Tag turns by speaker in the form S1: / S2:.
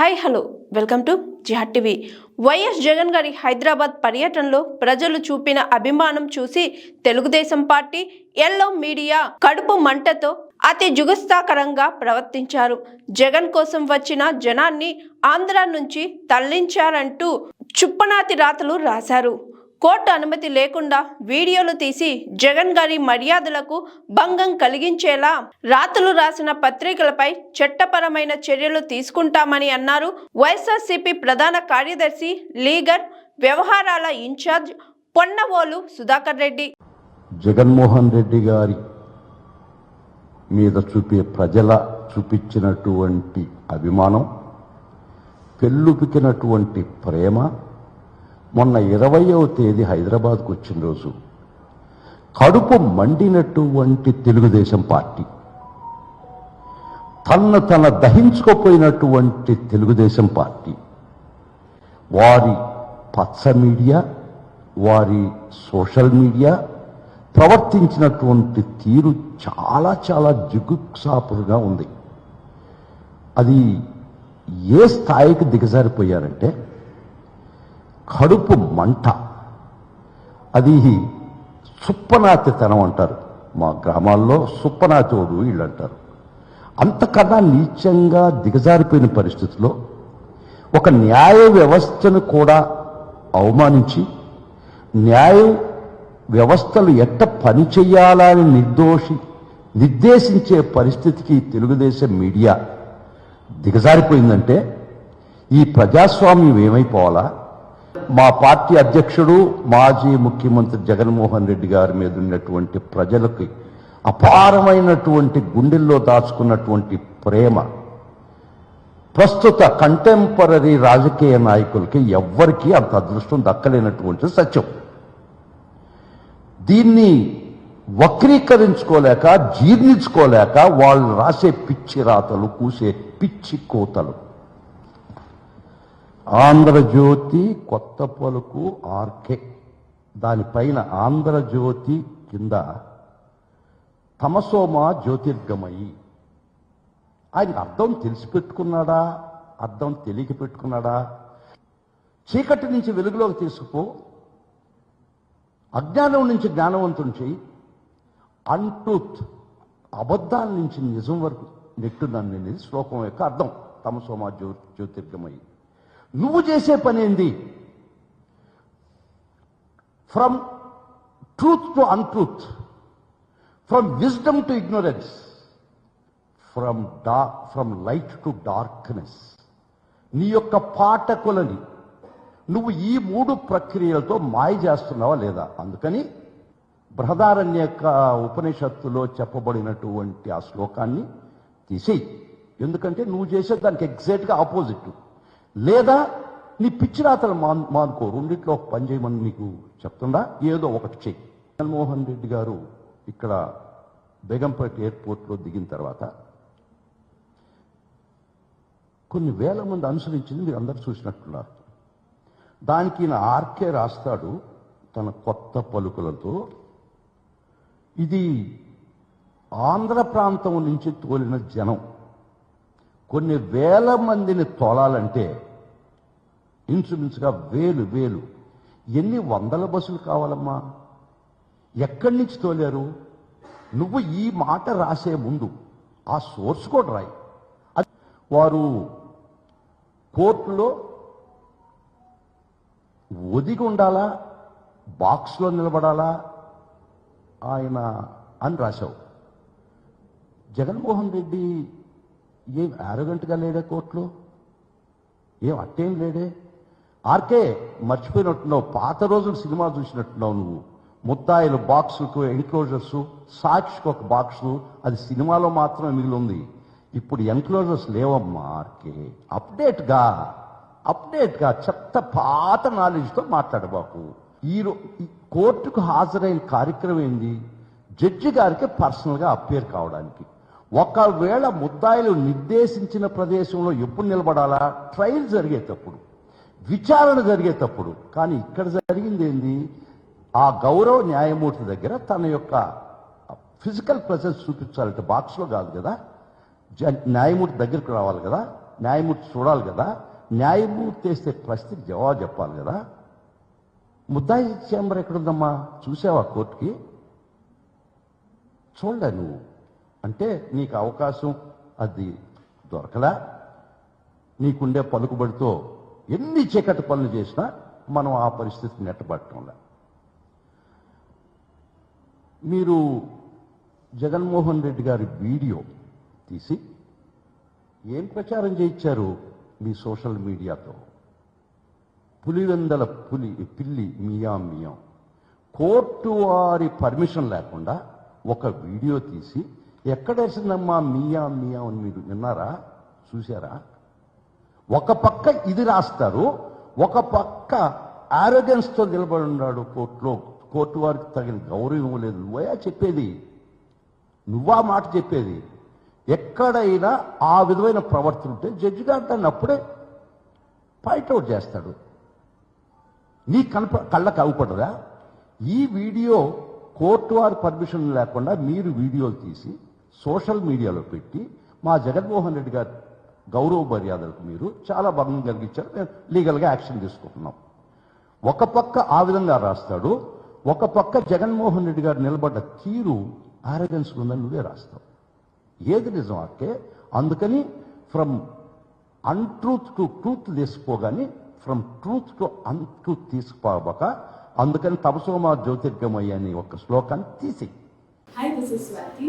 S1: Hi hello. Welcome to జిహాడ్ TV. YS Jagan గారి హైదరాబాద్ పర్యటనలో ప్రజలు చూపిన అభిమానం చూసి తెలుగుదేశం పార్టీ ఎల్లో మీడియా కడుపు మంటతో అతి జుగుస్తాకరంగా ప్రవర్తించారు. జగన్ కోసం వచ్చిన జనాన్ని ఆంధ్ర నుంచి తరలించారంటూ చుప్పనాతి రాతలు రాశారు. కోర్టు అనుమతి లేకుండా వీడియోలు తీసి జగన్ గారి మర్యాదలకు భంగం కలిగించేలా రాతలు రాసిన పత్రికలపై చట్టపరమైన చర్యలు తీసుకుంటామని అన్నారు. వైఎస్ఆర్సీపీ ప్రధాన కార్యదర్శి లీగర్ వ్యవహారాల ఇన్ఛార్జ్ పొన్నవోలు సుధాకర్ రెడ్డి.
S2: జగన్మోహన్ రెడ్డి గారి మీద చూపే ప్రజల చూపించినటువంటి అభిమానం పెళ్ళుపికినటువంటి ప్రేమ మొన్న ఇరవయవ తేదీ హైదరాబాద్కు వచ్చిన రోజు కడుపు మండినటువంటి తెలుగుదేశం పార్టీ. తన తన దహించుకోపోయినటువంటి తెలుగుదేశం పార్టీ. వారి పచ్చ మీడియా వారి సోషల్ మీడియా ప్రవర్తించినటువంటి తీరు చాలా చాలా జిగుప్సాపుగా ఉంది. అది ఏ స్థాయికి దిగజారిపోయారంటే కడుపు మంట. అది సుప్పనాతితనం అంటారు. మా గ్రామాల్లో సుప్పనాతోడు వీళ్ళు అంటారు అంతకన్నా నీచంగా దిగజారిపోయిన పరిస్థితిలో ఒక న్యాయ వ్యవస్థను కూడా అవమానించి న్యాయ వ్యవస్థలు ఎట్ట పని చేయాలని నిర్దోషి నిర్దేశించే పరిస్థితికి తెలుగుదేశం మీడియా దిగజారిపోయిందంటే ఈ ప్రజాస్వామ్యం ఏమైపోవాలా? మా పార్టీ అధ్యక్షుడు మాజీ ముఖ్యమంత్రి జగన్మోహన్ రెడ్డి గారి మీద ఉన్నటువంటి ప్రజలకి అపారమైనటువంటి గుండెల్లో దాచుకున్నటువంటి ప్రేమ ప్రస్తుత కంటెంపరీ రాజకీయ నాయకులకి ఎవ్వరికీ అంత అదృష్టం దక్కలేనటువంటి సత్యం. దీన్ని వక్రీకరించుకోలేక జీర్ణించుకోలేక వాళ్ళు రాసే పిచ్చి రాతలు కూసే పిచ్చి కోతలు. ఆంధ్రజ్యోతి కొత్త పలుకు ఆర్కే. దానిపైన ఆంధ్రజ్యోతి కింద తమసోమ జ్యోతిర్గమయి. ఆయన అర్థం తెలిసి పెట్టుకున్నాడా? అర్థం తెలియక పెట్టుకున్నాడా? చీకటి నుంచి వెలుగులోకి తీసుకుపో. అజ్ఞానం నుంచి జ్ఞానవంతుని చేయి అన్ట్రూత్ అబద్ధాల నుంచి నిజం వరకు నెట్టు నన్ను శ్లోకం యొక్క అర్థం. తమసోమ జ్యో జ్యోతిర్గమయ్యి నువ్వు చేసే పనేంది from truth to untruth from wisdom to ignorance from the from light to darkness నీ యొక్క పాఠకులని నువ్వు ఈ మూడు ప్రక్రియలతో మాయ చేస్తున్నావా లేదా? అందుకని బృహదారణ్య ఉపనిషత్తులో చెప్పబడినటువంటి ఆ శ్లోకాన్ని తీసేయి. ఎందుకంటే నువ్వు చేసే దానికి ఎగ్జాక్ట్గా ఆపోజిట్ లేదా నీ పిచ్చి రాతలు మాన్ మానుకో. రెండిట్లో పని చేయమని నీకు చెప్తుండా ఏదో ఒకటి చెయ్యి జగన్మోహన్ రెడ్డి గారు ఇక్కడ బేగంపేట ఎయిర్పోర్ట్లో దిగిన తర్వాత కొన్ని వేల మంది అనుసరించింది మీరు అందరు చూసినట్టున్నారు. దానికి ఈయన ఆర్కే రాస్తాడు తన కొత్త పలుకులతో. ఇది ఆంధ్ర ప్రాంతం నుంచి తోలిన జనం. కొన్ని వేల మందిని తోలాలంటే ఇంచుమించుగా వేలు వేలు. ఎన్ని వందల బస్సులు కావాలమ్మా? ఎక్కడి నుంచి తోలారు? నువ్వు ఈ మాట రాసే ముందు ఆ సోర్స్ కూడా రాయి. వారు కోర్టులో ఒదిగి ఉండాలా? బాక్స్లో నిలబడాలా? ఆయన అని రాశావు. జగన్మోహన్ రెడ్డి ఏం ఆరోగంట్గా లేడే కోర్టులో ఏం అట్టేం లేడే? ఆర్కే మర్చిపోయినట్టున్నావు. పాత రోజులు సినిమా చూసినట్టున్నావు నువ్వు. ముత్తాయిలు బాక్సులకు ఎన్క్లోజర్స్ సాక్షికి ఒక బాక్స్ అది సినిమాలో మాత్రమే మిగిలి ఉంది ఇప్పుడు ఎన్క్లోజర్స్ లేవమ్మా ఆర్కే. అప్డేట్గా అప్డేట్గా చెత్త పాత నాలెడ్జ్తో మాట్లాడబాకు ఈ రో- ఈ కోర్టుకు హాజరైన కార్యక్రమం ఏంది? జడ్జి గారికి పర్సనల్గా అప్పేర్ కావడానికి. ఒకవేళ ముద్దాయిలు నిర్దేశించిన ప్రదేశంలో ఎప్పుడు నిలబడాలా? ట్రయల్ జరిగేటప్పుడు. విచారణ జరిగేటప్పుడు. కానీ ఇక్కడ జరిగింది ఏంది? ఆ గౌరవ న్యాయమూర్తి దగ్గర తన యొక్క ఫిజికల్ ప్రెసెన్స్ చూపించాలంటే బాక్స్లో కాదు కదా? జ- న్యాయమూర్తి దగ్గరకు రావాలి కదా? న్యాయమూర్తి చూడాలి కదా? న్యాయమూర్తి వేస్తే ప్రశ్నకి జవాబు చెప్పాలి కదా? ముద్దాయి చేంబర్ ఎక్కడుందమ్మా? చూసావా కోర్టుకి? చూడలే నువ్వు. అంటే నీకు అవకాశం అది దొరకలా. నీకుండే పలుకుబడితో ఎన్ని చీకటి పనులు చేసినా మనం ఆ పరిస్థితిని నెట్టబట్టంలా. మీరు జగన్మోహన్ రెడ్డి గారి వీడియో తీసి ఏం ప్రచారం చేయించారు మీ సోషల్ మీడియాతో? పులివెందల పులి పిల్లి మియాం మియాం. కోర్టు వారి పర్మిషన్ లేకుండా ఒక వీడియో తీసి ఎక్కడేసిందమ్మా మియా మియా అని మీరు విన్నారా? చూసారా ఒక పక్క ఇది రాస్తారు ఒక పక్క arrogance నిలబడి ఉన్నాడు కోర్టులో. కోర్టు వారికి తగిన గౌరవం లేదు. నువ్వయా చెప్పేది. నువ్వా మాట చెప్పేది. ఎక్కడైనా ఆ విధమైన ప్రవర్తన ఉంటే జడ్జి గారు దాన్ని అప్పుడే అవుట్ చేస్తాడు. నీ కనప కళ్ళకు అవ్వపడదా ఈ వీడియో కోర్టు వారి పర్మిషన్ లేకుండా మీరు వీడియోలు తీసి సోషల్ మీడియాలో పెట్టి మా జగన్మోహన్ రెడ్డి గారి గౌరవ మర్యాదలకు మీరు చాలా భంగం కలిగించారు మేము లీగల్గా యాక్షన్ తీసుకుంటున్నాం. ఒక పక్క ఆ విధంగా రాస్తాడు ఒక పక్క జగన్మోహన్ రెడ్డి గారు నిలబడ్డ తీరు ఆరగన్స్ ఉందని నువ్వే రాస్తావు. ఏది నిజం అంటే అందుకని ఫ్రమ్ అన్ట్రూత్ టు ట్రూత్ తీసుకోగాని ఫ్రమ్ ట్రూత్ టు అన్ట్రూత్ తీసుకోబక అందుకని తపసోమా జ్యోతిర్గమయ్య అని ఒక శ్లోకాన్ని తీసి
S3: hi this is Swathi